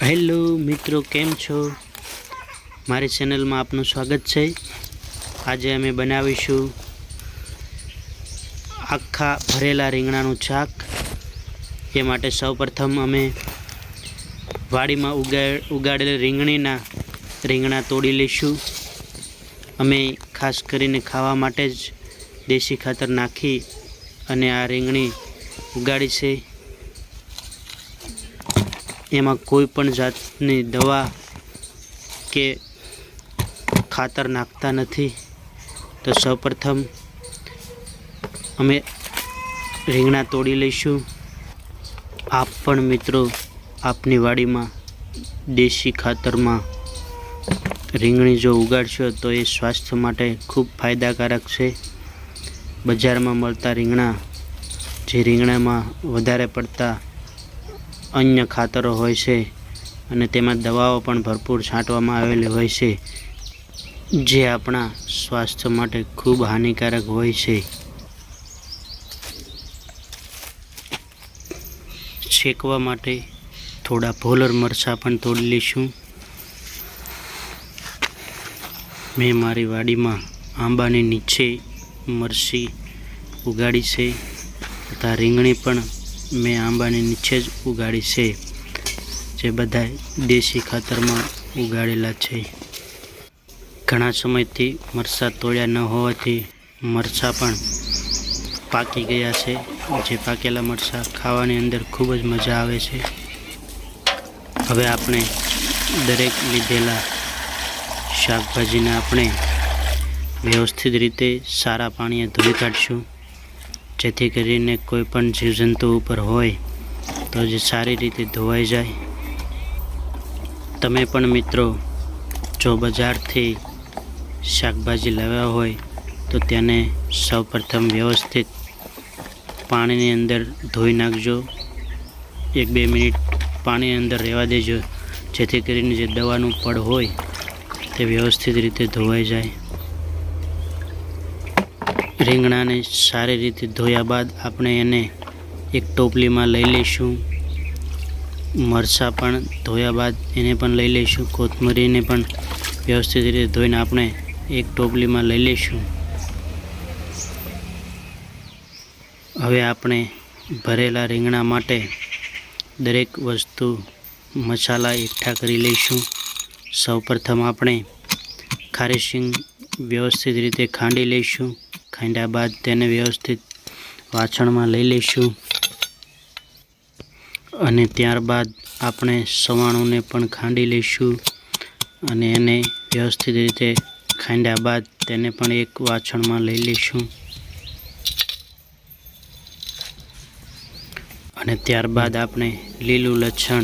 Hello મિત્રો, કેમ છો? મારી ચેનલમાં આપનું સ્વાગત છે. આજે અમે બનાવીશું આખા ભરેલા રીંગણાનું શાક. એ માટે સૌપ્રથમ અમે વાડીમાં ઉગા, ઉગાડેલ રીંગણીના રીંગણા તોડી લઈશું. અમે ખાસ કરીને ખાવા માટે જ દેશી ખાતર નાખી અને આ રીંગણી ઉગાડી છે. એમાં કોઈ પણ જાતની દવા કે ખાતર નાખતા નથી. તો સૌપ્રથમ અમે રીંગણા તોડી લઈશું. આપ પણ મિત્રો આપની વાડીમાં દેશી ખાતરમાં રીંગણી જો ઉગાડશો તો એ સ્વાસ્થ્ય માટે ખૂબ ફાયદાકારક છે. બજારમાં મળતા રીંગણા જે રીંગણામાં વધારે પડતા અન્ય ખાતરો હોય છે અને તેમાં દવાઓ પણ ભરપૂર છાંટવામાં આવેલી હોય છે, જે આપણા સ્વાસ્થ્ય માટે ખૂબ હાનિકારક હોય છે. શેકવા માટે થોડા ભોલર મરચાં પણ તોડી લઈશું. મેં મારી વાડીમાં આંબાની નીચે મરચી ઉગાડી છે, તથા રીંગણી પણ મેં આંબાની નીચે જ ઉગાડી છે, જે બધા દેશી ખાતરમાં ઉગાડેલા છે. ઘણા સમયથી મરચાં તોડ્યા ન હોવાથી મરચાં પણ પાકી ગયા છે. જે પાકેલા મરચાં ખાવાની અંદર ખૂબ જ મજા આવે છે. હવે આપણે દરેક લીધેલા શાકભાજીને આપણે વ્યવસ્થિત રીતે સારા પાણીએ ધોઈ કાઢશું. જેથી કરીને કોઈ પણ જીવજંતુ ઉપર હોય તો જે સારી રીતે ધોવાઈ જાય. તમે પણ મિત્રો, જો બજારથી શાકભાજી લાવ્યા હોય, તો તેને સૌપ્રથમ વ્યવસ્થિત પાણીની અંદર ધોઈ નાખજો. એક બે મિનિટ પાણીની અંદર રહેવા દેજો, જેથી કરીને જે દવાનું પડ હોય તે વ્યવસ્થિત રીતે ધોવાઈ જાય. રીંગણાને સારી રીતે ધોયા બાદ આપણે એને એક ટોપલીમાં લઈ લઈશું. મરચાં પણ ધોયા બાદ એને પણ લઈ લઈશું. કોથમરીને પણ વ્યવસ્થિત રીતે ધોઈને આપણે એક ટોપલીમાં લઈ લઈશું. હવે આપણે ભરેલા રીંગણા માટે દરેક વસ્તુ મસાલા એકઠા કરી લઈશું. સૌપ્રથમ આપણે ખારી વ્યવસ્થિત રીતે ખાંડી લઈશું. ખાંડ્યા બાદ તેને વ્યવસ્થિત વાસણમાં લઈ લઈશું. અને ત્યારબાદ આપણે સવાણુંને પણ ખાંડી લઈશું અને એને વ્યવસ્થિત રીતે ખાંડ્યા બાદ તેને પણ એક વાસણમાં લઈ લઈશું. અને ત્યારબાદ આપણે લીલું લસણ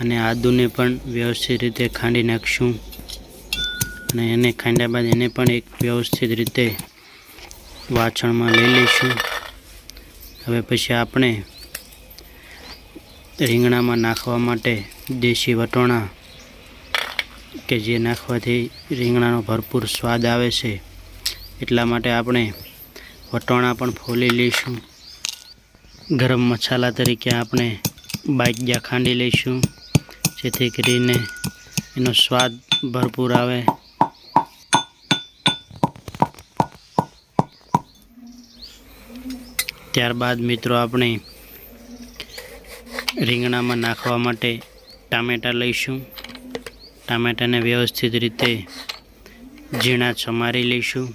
અને આદુને પણ વ્યવસ્થિત રીતે ખાંડી નાખશું. અને એને ખાંડ્યા બાદ એને પણ એક વ્યવસ્થિત રીતે વાછણમાં લઈ લઈશું. હવે પછી આપણે રીંગણામાં નાખવા માટે દેશી વટોણા કે જે નાખવાથી રીંગણાનો ભરપૂર સ્વાદ આવે છે, એટલા માટે આપણે વટોણા પણ ફોલી લઈશું. ગરમ મસાલા તરીકે આપણે બાજ્યા ખાંડી લઈશું, જેથી કરીને એનો સ્વાદ ભરપૂર આવે. ત્યારબાદ મિત્રો આપણે રીંગણામાં નાખવા માટે ટામેટાં લઈશું. ટામેટાને વ્યવસ્થિત રીતે ઝીણા સમારી લઈશું.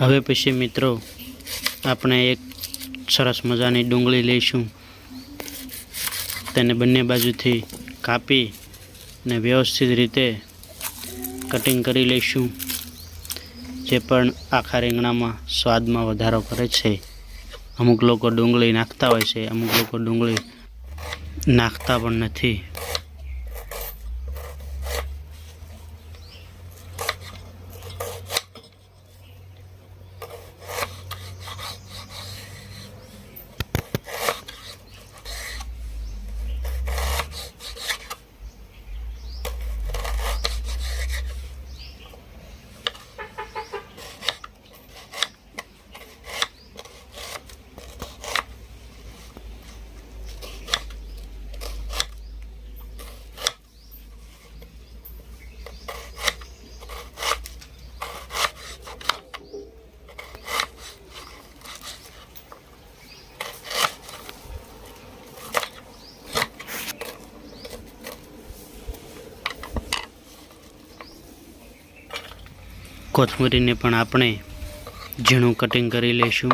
હવે પછી મિત્રો, આપણે એક સરસ મજાની ડુંગળી લઈશું. તેને બંને બાજુથી કાપી અને વ્યવસ્થિત રીતે કટિંગ કરી લઈશું, જે પણ આખા રીંગણામાં સ્વાદમાં વધારો કરે છે. અમુક લોકો ડુંગળી નાખતા હોય છે, અમુક લોકો ડુંગળી નાખતા પણ નથી. કોથમરીને પણ આપણે ઝીણું કટિંગ કરી લઈશું.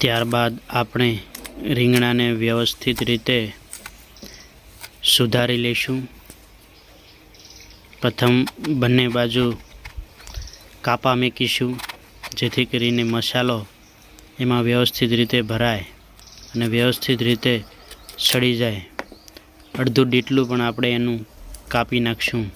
ત્યારબાદ આપણે રીંગણાને વ્યવસ્થિત રીતે સુધારી લઈશું. પ્રથમ બંને બાજુ કાપા મૂકીશું, જેથી કરીને મસાલો એમાં વ્યવસ્થિત રીતે ભરાય અને વ્યવસ્થિત રીતે સડી જાય. અડધું ડીટલું પણ આપણે એનું કાપી નાખશું.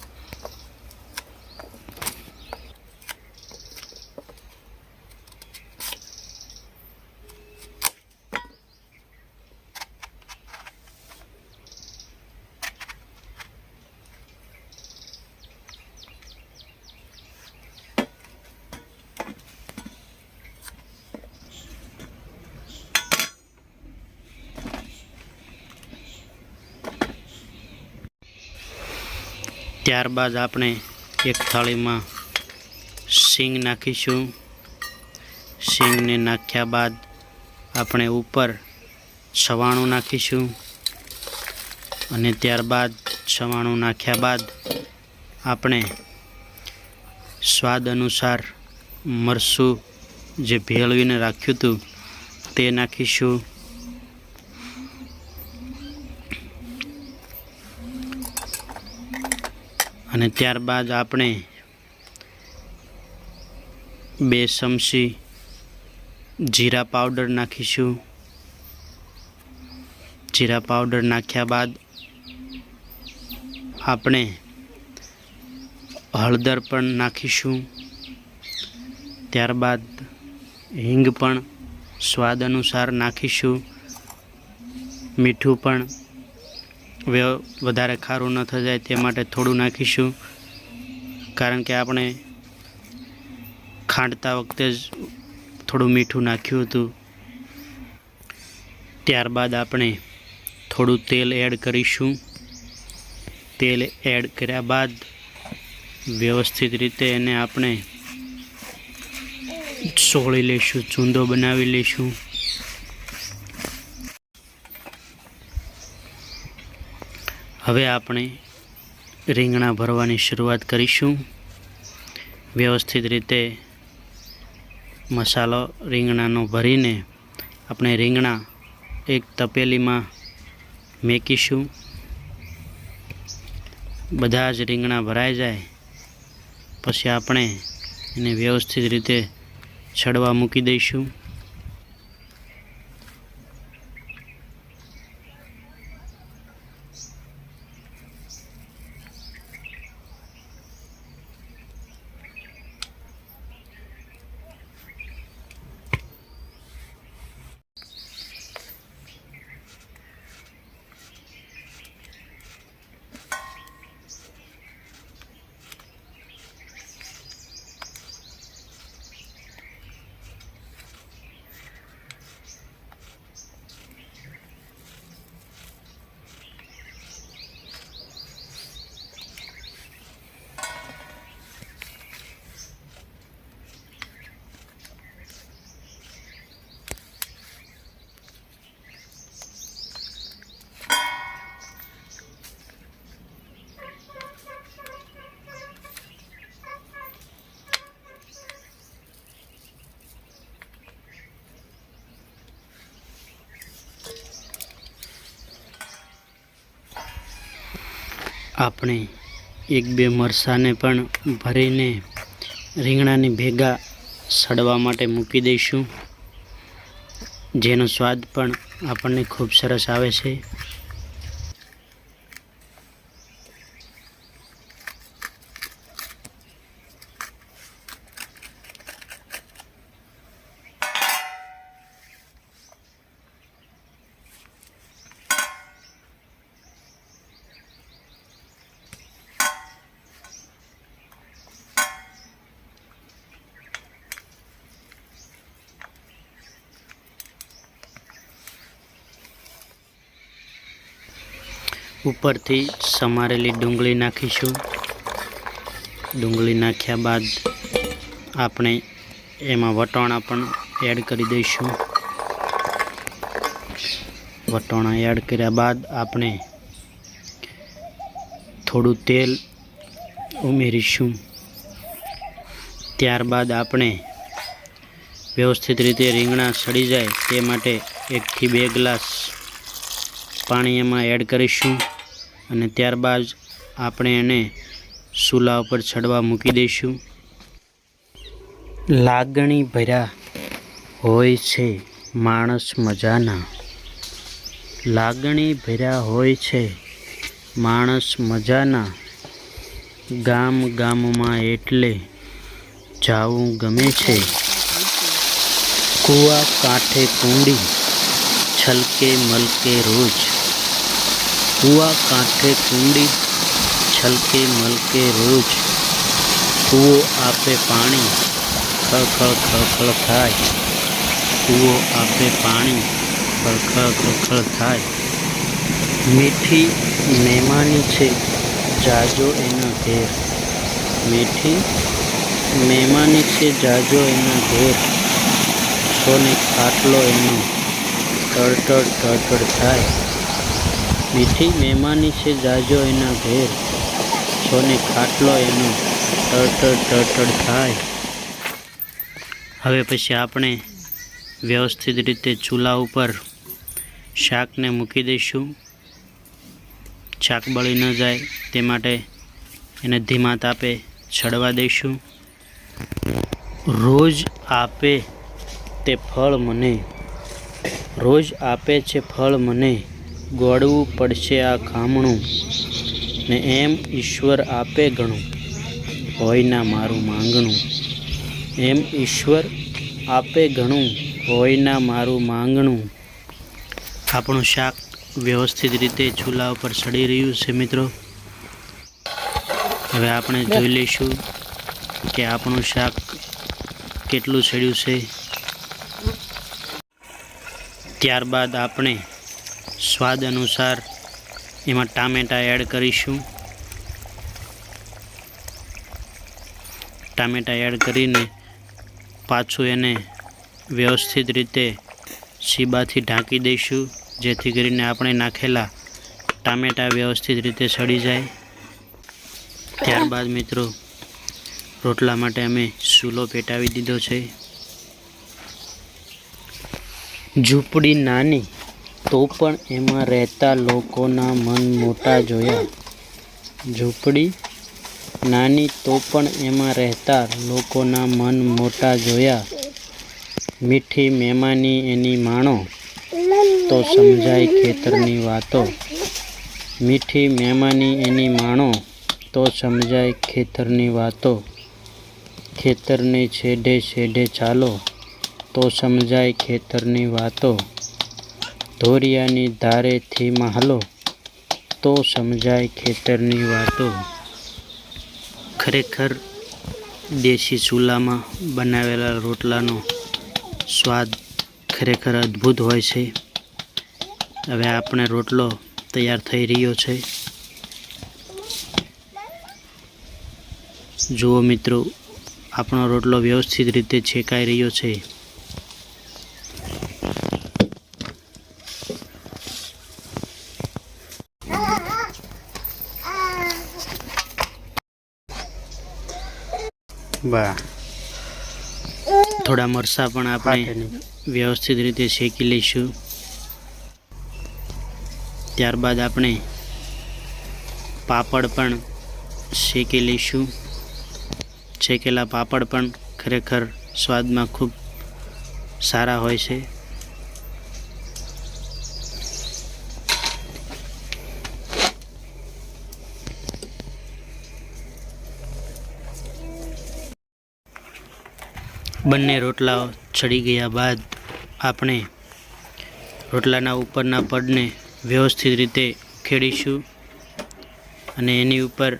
ત્યારબાદ આપણે એક થાળીમાં સિંગ નાખીશું. સિંગને નાખ્યા બાદ આપણે ઉપર સવાણું નાખીશું અને ત્યારબાદ સવાણું નાખ્યા બાદ આપણે સ્વાદ અનુસાર મરસું જે ભેળવીને રાખ્યું હતું તે નાખીશું. અને ત્યારબાદ આપણે બે ચમચી જીરા પાવડર નાખીશું. જીરા પાવડર નાખ્યા બાદ આપણે હળદર પણ નાખીશું. ત્યારબાદ હિંગ પણ સ્વાદ અનુસાર નાખીશું. મીઠું પણ વધારે ખારું ન થઈ જાય તે માટે થોડું નાખીશું. કારણ કે આપણે ખાંડતા વખતે જ થોડું મીઠું નાખ્યું હતું. ત્યારબાદ આપણે થોડું તેલ એડ કરીશું. તેલ એડ કર્યા બાદ વ્યવસ્થિત રીતે એને આપણે સોળી લઈશું, ચૂંદો બનાવી લઈશું. હવે આપણે રીંગણા ભરવાની શરૂઆત કરીશું. વ્યવસ્થિત રીતે મસાલો રીંગણાનો ભરીને આપણે રીંગણા એક તપેલીમાં મેકીશું. બધા જ રીંગણા ભરાઈ જાય. પછી આપણે એને વ્યવસ્થિત રીતે છડવા મૂકી દઈશું. આપણે એક બે મરસાને પણ ભરીને રીંગણાની ભેગા સડવા માટે મૂકી દઈશું. જેનો સ્વાદ પણ આપણને ખૂબ સરસ આવે છે. ઉપરથી સમારેલી ડુંગળી નાખીશું. ડુંગળી નાખ્યા બાદ આપણે એમાં વટાણા પણ એડ કરી દઈશું. વટાણા એડ કર્યા બાદ આપણે થોડું તેલ ઉમેરીશું. ત્યારબાદ આપણે વ્યવસ્થિત રીતે રીંગણા સડી જાય તે માટે એકથી બે ગ્લાસ પાણી એમાં એડ કરીશું. અને ત્યારબાદ આપણે એને ચૂલા ઉપર ચડવા મૂકી દઈશું. લાગણી ભર્યા હોય છે માણસ મજાના. લાગણી ભર્યા હોય છે માણસ મજાના. ગામ ગામમાં એટલે જાવું ગમે છે. કૂવા કાંઠે કુંડી, છલકે મલકે રોજ. કૂવા કાંઠે કુંડી છલકે મલકે રોજ કૂવો આપે પાણી ખળખળ ખળખળ થાય કૂવો આપે પાણી ખળખળ ખળખળ થાય મીઠી મહેમાની છે જાજો એના ઘેર મીઠી મહેમાની છે જાજો એના ઘેર સોને ખાટલો એનો તડતડ તડતડ થાય મીઠી મહેમાની છે, જાજો એના ઘેર. સોને ખાટલો એનો ટળટળ ટળટળ થાય. હવે પછી આપણે વ્યવસ્થિત રીતે ચૂલા ઉપર શાકને મૂકી દઈશું. શાક બળી ન જાય તે માટે એને ધીમા તાપે છડવા દઈશું. રોજ આપે તે ફળ મને. રોજ આપે છે ફળ મને. ગોળવું પડશે આ ખામણું ને એમ ઈશ્વર આપે ઘણું હોય ના મારું માંગણું. એમ ઈશ્વર આપે ઘણું હોય ના મારું માંગણું. આપણું શાક વ્યવસ્થિત રીતે ચૂલા ઉપર સડી રહ્યું છે મિત્રો. હવે આપણે જોઈ લઈશું કે આપણું શાક કેટલું સડ્યું છે. ત્યારબાદ આપણે સ્વાદ અનુસાર એમાં ટામેટાં એડ કરીશું. ટામેટાં એડ કરીને પાછું એને વ્યવસ્થિત રીતે સીબાથી ઢાંકી દઈશું, જેથી કરીને આપણે નાખેલા ટામેટાં વ્યવસ્થિત રીતે સડી જાય. ત્યારબાદ મિત્રો, રોટલા માટે અમે ચૂલો પેટાવી દીધો છે. ઝૂંપડી નાની તો પણ એમાં રહેતા લોકોના મન મોટા જોયા. ઝૂંપડી? નાની, તો પણ એમાં રહેતા લોકોના મન મોટા જોયા. મીઠી મહેમાની એની માણો. તો સમજાય ખેતરની વાતો. મીઠી મહેમાની એની માણો. તો સમજાય ખેતરની વાતો. ખેતરને છેડે છેડે ચાલો. તો સમજાય ખેતરની વાતો. ધોરિયાની ધારેથી માહલો તો સમજાય ખેતરની વાતો. ખરેખર દેશી ચૂલામાં બનાવેલા રોટલાનો સ્વાદ ખરેખર અદ્ભુત હોય છે. હવે આપણે રોટલો તૈયાર થઈ રહ્યો છે. જુઓ મિત્રો, આપણો રોટલો વ્યવસ્થિત રીતે છેકાઈ રહ્યો છે. થોડા મરચાં પણ આપણે વ્યવસ્થિત રીતે શેકી લઈશું. ત્યારબાદ આપણે પાપડ પણ શેકી લઈશું. શેકેલા પાપડ પણ ખરેખર સ્વાદમાં ખૂબ સારા હોય છે. બંને રોટલાઓ ચડી ગયા બાદ આપણે રોટલાના ઉપરના પડને વ્યવસ્થિત રીતે ખેડીશું અને એની ઉપર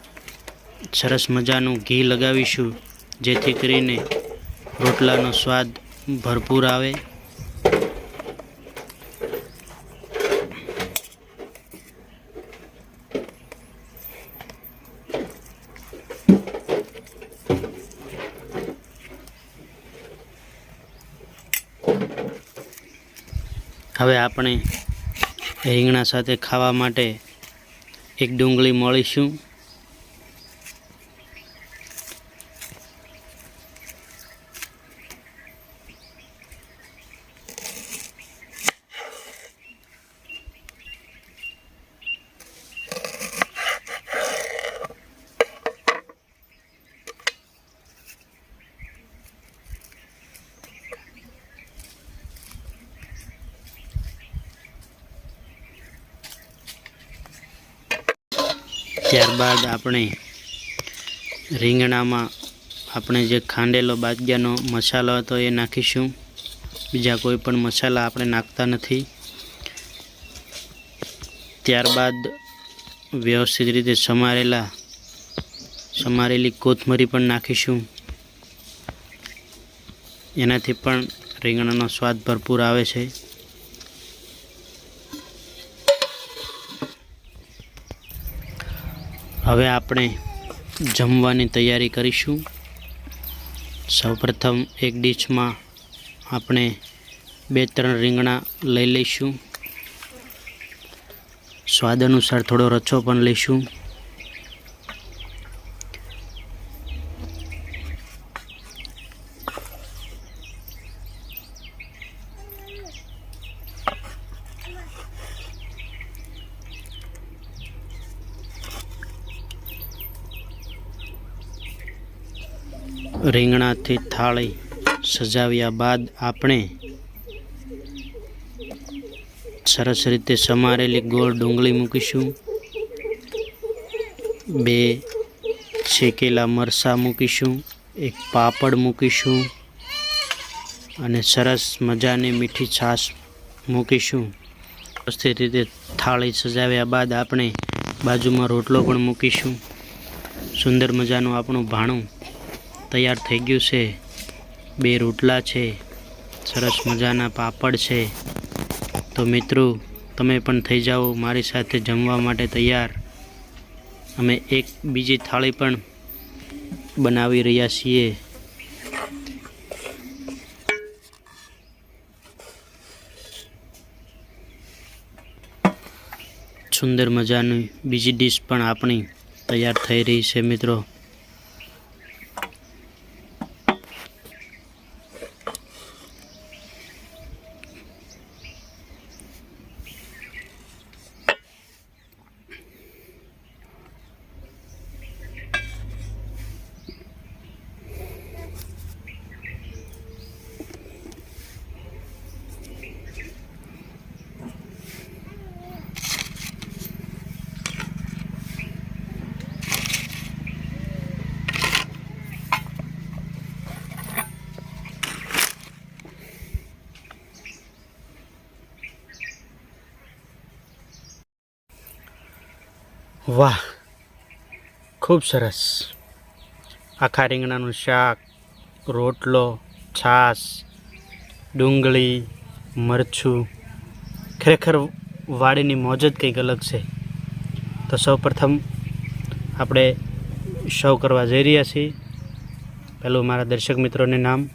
સરસ મજાનું ઘી લગાવીશું, જેથી કરીને રોટલાનો સ્વાદ ભરપૂર આવે. હવે આપણે રીંગણા સાથે ખાવા માટે એક ડુંગળી મળીશું ત્યારબાદ આપણે રીંગણામાં આપણે જે ખાંડેલો બાજ્યાનો મસાલો હતો એ નાખીશું. બીજા કોઈ પણ મસાલા આપણે નાખતા નથી. ત્યારબાદ વ્યવસ્થિત રીતે સમારેલા, સમારેલી કોથમરી પણ નાખીશું. એનાથી પણ રીંગણાનો સ્વાદ ભરપૂર આવે છે. હવે આપણે જમવાની તૈયારી કરીશું. સૌપ્રથમ એક ડીશમાં આપણે બે ત્રણ રીંગણા લઈ લઈશું. સ્વાદ અનુસાર થોડો રચો પણ લઈશું. રીંગણાથી થાળી સજાવ્યા બાદ આપણે સરસ રીતે સમારેલી ગોળ ડુંગળી મૂકીશું. બે શેકેલા મરચાં મૂકીશું. એક પાપડ મૂકીશું. અને સરસ મજાની મીઠી છાશ મૂકીશું. વ્યવસ્થિત રીતે થાળી સજાવ્યા બાદ આપણે બાજુમાં રોટલો પણ મૂકીશું. સુંદર મજાનું આપણું ભાણું તૈયાર થઈ ગયું છે. બે રોટલા છે. સરસ મજાના પાપડ છે. તો મિત્રો, તમે પણ થઈ જાઓ મારી સાથે જમવા માટે તૈયાર. અમે એક બીજી થાળી પણ બનાવી રહ્યા છીએ. સુંદર મજાની બીજી ડીશ પણ આપણી તૈયાર થઈ રહી છે મિત્રો. વાહ, ખૂબ સરસ. આખા રીંગણાનું શાક, રોટલો, છાશ, ડુંગળી, મરચું. ખરેખર વાડીની મોજ જ કંઈક અલગ છે. તો સૌ પ્રથમ આપણે શવ કરવા જઈ રહ્યા છીએ. પહેલું મારા દર્શક મિત્રોને નામ